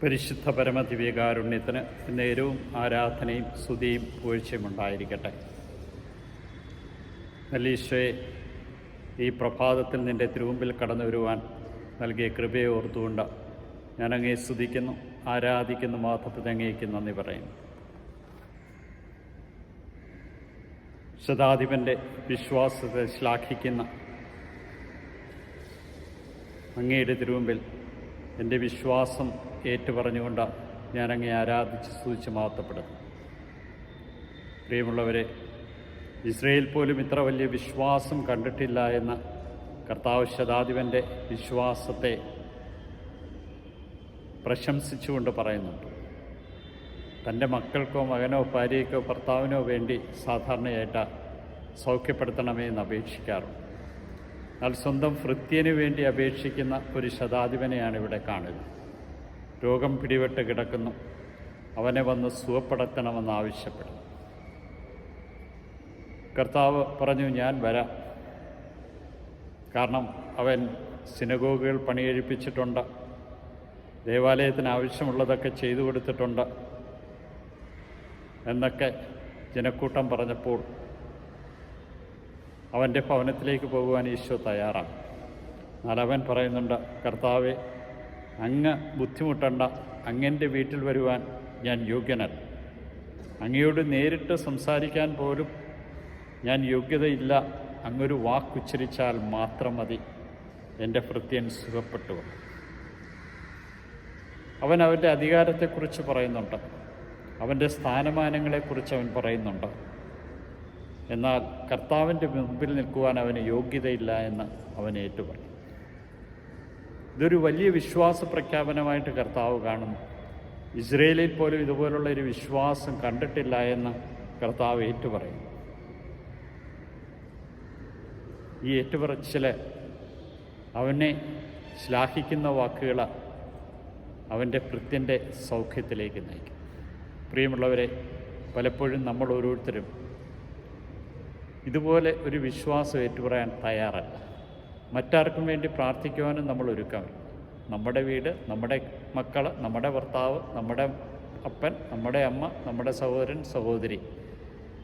പരിശുദ്ധ പരമദിവ്യകാരുണ്യത്തിന് നേരവും ആരാധനയും സ്തുതിയും പൂഴ്ചയും ഉണ്ടായിരിക്കട്ടെ. നല്ലീശോയെ ഈ പ്രഭാതത്തിൽ നിന്റെ തിരുമുമ്പിൽ കടന്നു വരുവാൻ നൽകിയ കൃപയെ ഓർത്തുകൊണ്ട് ഞാൻ സ്തുതിക്കുന്നു ആരാധിക്കുന്നു മാത്രത്തിൽ അങ്ങേക്ക് നന്ദി പറയുന്നു. ശതാധിപന്റെ വിശ്വാസത്തെ ശ്ലാഘിക്കുന്ന അങ്ങയുടെ തിരുമുമ്പിൽ എന്റെ വിശ്വാസം ഏറ്റുപറഞ്ഞുകൊണ്ട് ഞാൻ അങ്ങേ ആരാധിച്ച് സ്തുതിച്ച് മാത്തപ്പെടുന്നു പ്രിയമുള്ളവരെ ഇസ്രയേൽ പോലും ഇത്ര വലിയ വിശ്വാസം കണ്ടിട്ടില്ല എന്ന കർത്താവ് ശതാധിപന്റെ വിശ്വാസത്തെ പ്രശംസിച്ചുകൊണ്ട് പറയുന്നുണ്ട്. തന്റെ മക്കൾക്കോ മകനോ ഭാര്യയ്ക്കോ ഭർത്താവിനോ വേണ്ടി സാധാരണയായിട്ട് സൗഖ്യപ്പെടുത്തണമേ എന്ന് അപേക്ഷിക്കാറുണ്ട്. എന്നാൽ സ്വന്തം ഭൃത്യനു വേണ്ടി അപേക്ഷിക്കുന്ന ഒരു ശതാധിപനെയാണ് ഇവിടെ കാണുക. രോഗം പിടിപെട്ട് കിടക്കുന്നു. അവനെ വന്ന് സുഖപ്പെടുത്തണമെന്ന് ആവശ്യപ്പെടുന്നു. കർത്താവ് പറഞ്ഞു ഞാൻ വരാം. കാരണം അവൻ സിനഗോഗുകൾ പണിയെഴുപ്പിച്ചിട്ടുണ്ട്. ദേവാലയത്തിന് ആവശ്യമുള്ളതൊക്കെ ചെയ്തു കൊടുത്തിട്ടുണ്ട്. എന്നൊക്കെ ജനക്കൂട്ടം പറഞ്ഞപ്പോൾ അവന്റെ ഭവനത്തിലേക്ക് പോകുവാൻ ഈശോ തയ്യാറാണ്. നാലവൻ പറയുന്നുണ്ട് കർത്താവെ അങ്ങ് ബുദ്ധിമുട്ടണ്ട. അങ്ങന്റെ വീട്ടിൽ വരുവാൻ ഞാൻ യോഗ്യനല്ല. അങ്ങയോട് നേരിട്ട് സംസാരിക്കാൻ പോലും ഞാൻ യോഗ്യതയില്ല. അങ്ങൊരു വാക്കുച്ചരിച്ചാൽ മാത്രം മതി. എന്റെ ഭൃത്യൻ സുഖപ്പെട്ടു അവൻ അവന്റെ അധികാരത്തെക്കുറിച്ച് പറയുന്നുണ്ട്. അവന്റെ സ്ഥാനമാനങ്ങളെക്കുറിച്ച് അവൻ പറയുന്നുണ്ട്. എന്നാൽ കർത്താവിന്റെ മുമ്പിൽ നിൽക്കുവാൻ അവന് യോഗ്യതയില്ല എന്ന് അവൻ ഏറ്റുപറയും ഇതൊരു വലിയ വിശ്വാസ പ്രഖ്യാപനമായിട്ട് കർത്താവ് കാണുന്നു. ഇസ്രയേലിൽ പോലും ഇതുപോലുള്ള ഒരു വിശ്വാസം കണ്ടിട്ടില്ല എന്ന് കർത്താവ് ഏറ്റുപറയും ഈ ഏറ്റുപറച്ചിൽ അവനെ ശ്ലാഘിക്കുന്ന വാക്കുകൾ അവന്റെ കൃത്യന്റെ സൗഖ്യത്തിലേക്ക് നയിക്കും. പ്രിയമുള്ളവരെ പലപ്പോഴും നമ്മൾ ഓരോരുത്തരും ഇതുപോലെ ഒരു വിശ്വാസം ഏറ്റുപറയാൻ തയ്യാറല്ല. മറ്റാർക്കും വേണ്ടി പ്രാർത്ഥിക്കുവാനും നമ്മൾ ഒരുക്കമില്ല നമ്മുടെ വീട് നമ്മുടെ മക്കൾ നമ്മുടെ ഭർത്താവ് നമ്മുടെ അപ്പൻ നമ്മുടെ അമ്മ നമ്മുടെ സഹോദരൻ സഹോദരി.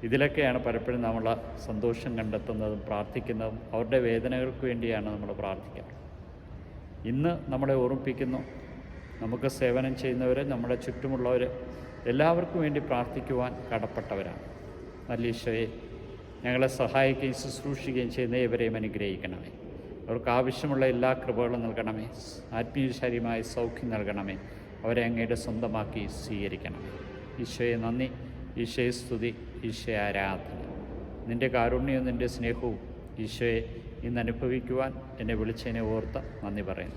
ഇതിലൊക്കെയാണ് പലപ്പോഴും നമ്മൾ സന്തോഷം കണ്ടെത്തുന്നതും പ്രാർത്ഥിക്കുന്നതും അവരുടെ വേദനകൾക്ക് വേണ്ടിയാണ് നമ്മൾ പ്രാർത്ഥിക്കുന്നത് ഇന്ന് നമ്മളെ ഓർമ്മിപ്പിക്കുന്നു. നമുക്ക് സേവനം ചെയ്യുന്നവർ നമ്മുടെ ചുറ്റുമുള്ളവർ എല്ലാവർക്കും വേണ്ടി പ്രാർത്ഥിക്കുവാൻ കടപ്പെട്ടവരാണ്. നല്ലീശോയെ ഞങ്ങളെ സഹായിക്കുകയും ശുശ്രൂഷിക്കുകയും ചെയ്യുന്ന ഇവരെയും അനുഗ്രഹിക്കണമേ. അവർക്ക് ആവശ്യമുള്ള എല്ലാ കൃപകളും നൽകണമേ. ആത്മീയശാരീരമായ സൗഖ്യം നൽകണമേ. അവരെ അങ്ങയുടെ സ്വന്തമാക്കി സ്വീകരിക്കണമേ. ഈശോയെ നന്ദി. ഈശോയെ സ്തുതി. ഈശോയെ ആരാധന. നിന്റെ കാരുണ്യവും നിന്റെ സ്നേഹവും ഈശോയെ ഇന്ന് അനുഭവിക്കുവാൻ എന്നെ വിളിച്ചതിനെ ഓർത്ത് നന്ദി പറയുന്നു.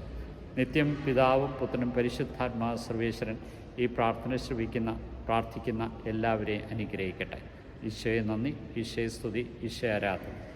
നിത്യം പിതാവും പുത്രനും പരിശുദ്ധാത്മാ സർവേശ്വരൻ ഈ പ്രാർത്ഥന ശ്രവിക്കുന്ന പ്രാർത്ഥിക്കുന്ന എല്ലാവരെയും അനുഗ്രഹിക്കട്ടെ. ഈശോയെ നന്ദി. ഈശോയെ സ്തുതി. ഈശോ ആരാധന.